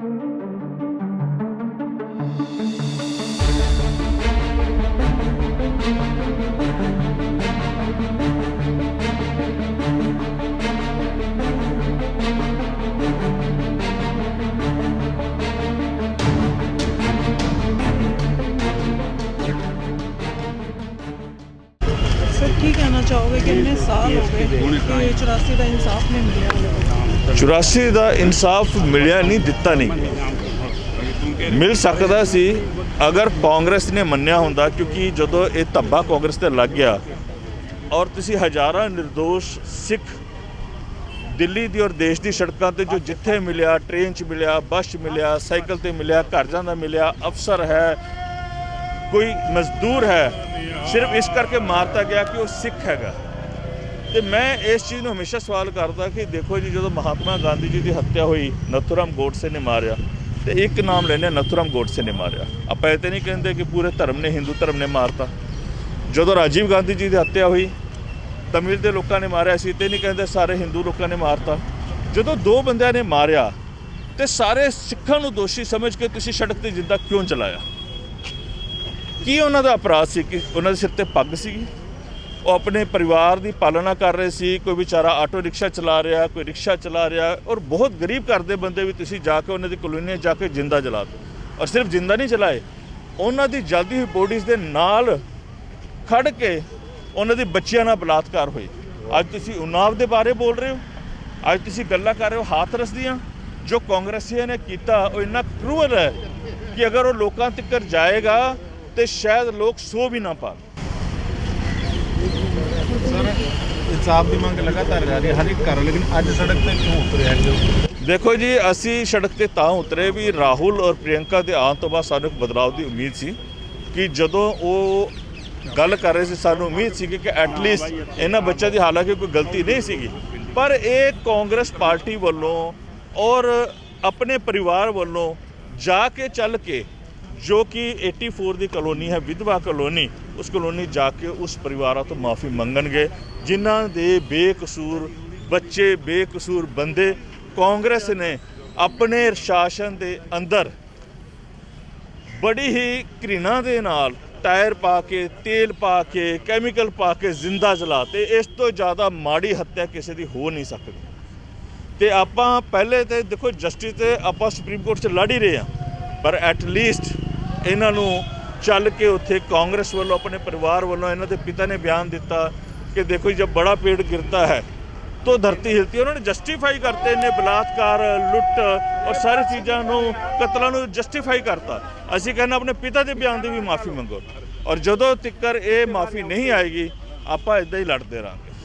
Sir ਕੀ ਕਹਿਣਾ ਚਾਹੋਗੇ ਕਿ ਇੰਨੇ ਸਾਲ ਹੋ ਗਏ ਕਿ 84 ਦਾ ਇਨਸਾਫ ਨਹੀਂ ਮਿਲਿਆ 84 ਦਾ ਇਨਸਾਫ ਮਿਲਿਆ ਨਹੀਂ, ਦਿੱਤਾ ਨਹੀਂ। ਮਿਲ ਸਕਦਾ ਸੀ, ਅਗਰ ਕਾਂਗਰਸ ਨੇ ਮੰਨਿਆ ਹੁੰਦਾ, ਕਿਉਂਕਿ ਜਦੋਂ ਇਹ ਧੱਬਾ ਕਾਂਗਰਸ ਤੇ ਲੱਗ ਗਿਆ ਔਰ ਤੁਸੀਂ ਹਜ਼ਾਰਾਂ નિર્ਦੋਸ਼ ਸਿੱਖ ਦਿੱਲੀ ਦੀ ਔਰ ਦੇਸ਼ ਦੀ ਸੜਕਾਂ ਤੇ ਜੋ ਜਿੱਥੇ ਮਿਲਿਆ, ਟ੍ਰੇਨ 'ਚ ਮਿਲਿਆ, ਬੱਸ 'ਚ ਮਿਲਿਆ, ਸਾਈਕਲ ਤੇ ਮਿਲਿਆ ਘਰ ਜਾਂਦਾ ਮਿਲਿਆ, ਅਫਸਰ ਹੈ, ਕੋਈ ਮਜ਼ਦੂਰ ਹੈ, ਸਿਰਫ ਇਸ ਕਰਕੇ ਮਾਰਤਾ ਗਿਆ ਕਿ ਉਹ ਸਿੱਖ ਹੈਗਾ। ਤੇ ਮੈਂ ਇਸ ਚੀਜ਼ ਨੂੰ ਹਮੇਸ਼ਾ ਸਵਾਲ ਕਰਦਾ ਕਿ ਦੇਖੋ ਜੀ, ਜਦੋਂ ਮਹਾਤਮਾ ਗਾਂਧੀ ਜੀ ਦੀ ਹੱਤਿਆ ਹੋਈ, ਨਥੂਰਾਮ ਗੋਡਸੇ ਨੇ ਮਾਰਿਆ, ਤੇ ਇੱਕ ਨਾਮ ਲੈਨੇ ਨਥੂਰਾਮ ਗੋਡਸੇ ਨੇ ਮਾਰਿਆ। ਆਪਾਂ ਇਹ ਤੇ ਨਹੀਂ ਕਹਿੰਦੇ ਕਿ ਪੂਰੇ ਧਰਮ ਨੇ, ਹਿੰਦੂ ਧਰਮ ਨੇ ਮਾਰਤਾ। ਜਦੋਂ ਰਾਜੀਵ ਗਾਂਧੀ ਜੀ ਦੀ ਹੱਤਿਆ ਹੋਈ, ਤਮਿਲ ਦੇ ਲੋਕਾਂ ਨੇ ਮਾਰਿਆ ਸੀ ਤੇ ਨਹੀਂ ਕਹਿੰਦੇ ਸਾਰੇ ਹਿੰਦੂ ਲੋਕਾਂ ਨੇ ਮਾਰਤਾ। ਜਦੋਂ ਦੋ ਬੰਦਿਆਂ ਨੇ ਮਾਰਿਆ, ਤੇ ਸਾਰੇ ਸਿੱਖਾਂ ਨੂੰ ਦੋਸ਼ੀ ਸਮਝ ਕੇ ਤੁਸੀਂ ਸੜਕ ਤੇ ਜਿੰਦਾ ਕਿਉਂ ਚਲਾਇਆ? ਕੀ ਉਹਨਾਂ ਦਾ ਅਪਰਾਧ ਸੀ? ਕਿ ਉਹਨਾਂ ਦੇ ਸਿਰ ਤੇ ਪੱਗ ਸੀਗੀ? ਉਹ ਆਪਣੇ ਪਰਿਵਾਰ ਦੀ ਪਾਲਣਾ ਕਰ ਰਹੇ ਸੀ, ਕੋਈ ਵਿਚਾਰਾ ਆਟੋ ਰਿਕਸ਼ਾ ਚਲਾ ਰਿਹਾ, ਕੋਈ ਰਿਕਸ਼ਾ ਚਲਾ ਰਿਹਾ ਔਰ ਬਹੁਤ ਗਰੀਬ ਘਰ ਦੇ ਬੰਦੇ ਵੀ ਤੁਸੀਂ ਜਾ ਕੇ ਉਹਨਾਂ ਦੀ ਕਲੋਨੀ 'ਚ ਜਾ ਕੇ ਜਿੰਦਾ ਜਲਾ ਦਿਓ ਔਰ ਸਿਰਫ ਜਿੰਦਾ ਨਹੀਂ ਜਲਾਏ, ਉਹਨਾਂ ਦੀ ਜਲਦੀ ਹੋਈ ਬੋਡੀਜ਼ ਦੇ ਨਾਲ ਖੜ ਕੇ ਉਹਨਾਂ ਦੇ ਬੱਚਿਆਂ ਨਾਲ ਬਲਾਤਕਾਰ ਹੋਏ ਅੱਜ ਤੁਸੀਂ ਉਨਾਵ ਦੇ ਬਾਰੇ ਬੋਲ ਰਹੇ ਹੋ, ਅੱਜ ਤੁਸੀਂ ਗੱਲਾਂ ਕਰ ਰਹੇ ਹੋ ਹਾਥਰਸ ਦੀਆਂ ਜੋ ਕਾਂਗਰਸੀਆਂ ਨੇ ਕੀਤਾ, ਉਹ ਇੰਨਾ ਕਰੂਅਲ ਹੈ ਕਿ ਅਗਰ ਉਹ ਲੋਕਾਂ ਤੱਕ ਜਾਏਗਾ ਤੇ ਸ਼ਾਇਦ ਲੋਕ ਸੋ ਵੀ ਨਾ ਪਾਣ। ਸਰ, ਇਨਸਾਫ ਦੀ ਮੰਗ ਲਗਾਤਾਰ ਜਾਰੀ ਹੈ, ਹਰ ਇੱਕ ਕਰ ਲੇਕਿਨ ਅੱਜ ਸੜਕ ਤੇ ਕਿਉਂ ਉਤਰੇ ਹੈਗੇ ਹੋ? ਦੇਖੋ ਜੀ, ਅਸੀਂ ਸੜਕ ਤੇ ਤਾਂ ਉਤਰੇ ਵੀ ਰਾਹੁਲ ਔਰ ਪ੍ਰਿਯੰਕਾ ਦੇ ਆਉਣ ਤੋਂ ਬਾਅਦ ਸਾਨੂੰ ਇੱਕ ਬਦਲਾਅ ਦੀ ਉਮੀਦ ਸੀ ਕਿ ਜਦੋਂ ਉਹ ਗੱਲ ਕਰ ਰਹੇ ਸੀ, ਸਾਨੂੰ ਉਮੀਦ ਸੀ ਕਿ ਐਟਲੀਸਟ ਇਹਨਾਂ ਬੱਚਿਆਂ ਦੀ ਹਾਲਾਂਕਿ ਕੋਈ ਗਲਤੀ ਨਹੀਂ ਸੀਗੀ। ਪਰ ਇਹ ਕਾਂਗਰਸ ਪਾਰਟੀ ਵੱਲੋਂ ਔਰ ਆਪਣੇ ਪਰਿਵਾਰ ਵੱਲੋਂ ਜਾ ਕੇ ਚੱਲ ਕੇ ਜੋ ਕਿ 84 ਦੀ ਕਲੋਨੀ ਹੈ, ਵਿਧਵਾ ਕਲੋਨੀ, ਉਸ ਕਲੋਨੀ ਜਾ ਕੇ ਉਸ ਪਰਿਵਾਰਾਂ ਤੋਂ ਮਾਫੀ ਮੰਗਣਗੇ, ਜਿਨ੍ਹਾਂ ਦੇ ਬੇਕਸੂਰ ਬੱਚੇ, ਬੇਕਸੂਰ ਬੰਦੇ ਕਾਂਗਰਸ ਨੇ ਆਪਣੇ ਸ਼ਾਸਨ ਦੇ ਅੰਦਰ ਬੜੀ ਹੀ ਘ੍ਰਿਣਾ ਦੇ ਨਾਲ ਟਾਇਰ ਪਾ ਕੇ, ਤੇਲ ਪਾ ਕੇ ਕੈਮੀਕਲ ਪਾ ਕੇ ਜ਼ਿੰਦਾ ਜਲਾਤੇ। ਇਸ ਤੋਂ ਜ਼ਿਆਦਾ ਮਾੜੀ ਹੱਤਿਆ ਕਿਸੇ ਦੀ ਹੋ ਨਹੀਂ ਸਕਦੀ। ਤੇ ਆਪਾਂ ਪਹਿਲੇ ਤੇ ਦੇਖੋ ਜਸਟਿਸ ਤੇ ਆਪਾਂ ਸੁਪਰੀਮ ਕੋਰਟ 'ਚ ਲੜ ਹੀ ਰਹੇ ਆ ਪਰ ਐਟ ਲੀਸਟ ਇਹਨਾਂ ਨੂੰ ਚੱਲ ਕੇ ਉੱਥੇ ਕਾਂਗਰਸ ਵੱਲੋਂ, ਆਪਣੇ ਪਰਿਵਾਰ ਵੱਲੋਂ ਇਹਨਾਂ ਦੇ ਪਿਤਾ ਨੇ ਬਿਆਨ ਦਿੱਤਾ ਕਿ ਦੇਖੋ ਜਦ ਬੜਾ ਪੇੜ ਗਿਰਤਾ ਹੈ, ਤੋ ਧਰਤੀ ਹਿਲਤੀ ਉਹਨਾਂ ਨੇ ਜਸਟੀਫਾਈ ਕਰਤੇ ਨੇ ਬਲਾਤਕਾਰ, ਲੁੱਟ ਔਰ ਸਾਰੀ ਚੀਜ਼ਾਂ ਨੂੰ, ਕਤਲਾਂ ਨੂੰ ਜਸਟੀਫਾਈ ਕਰਤਾ। ਅਸੀਂ ਕਹਿੰਦੇ ਆਪਣੇ ਪਿਤਾ ਦੇ ਬਿਆਨ ਦੀ ਵੀ ਮਾਫੀ ਮੰਗੋ। ਔਰ ਜਦੋਂ ਤੱਕ ਇਹ ਮਾਫੀ ਨਹੀਂ ਆਏਗੀ, ਆਪਾਂ ਇਦਾਂ ਹੀ ਲੜਦੇ ਰਹਾਂਗੇ।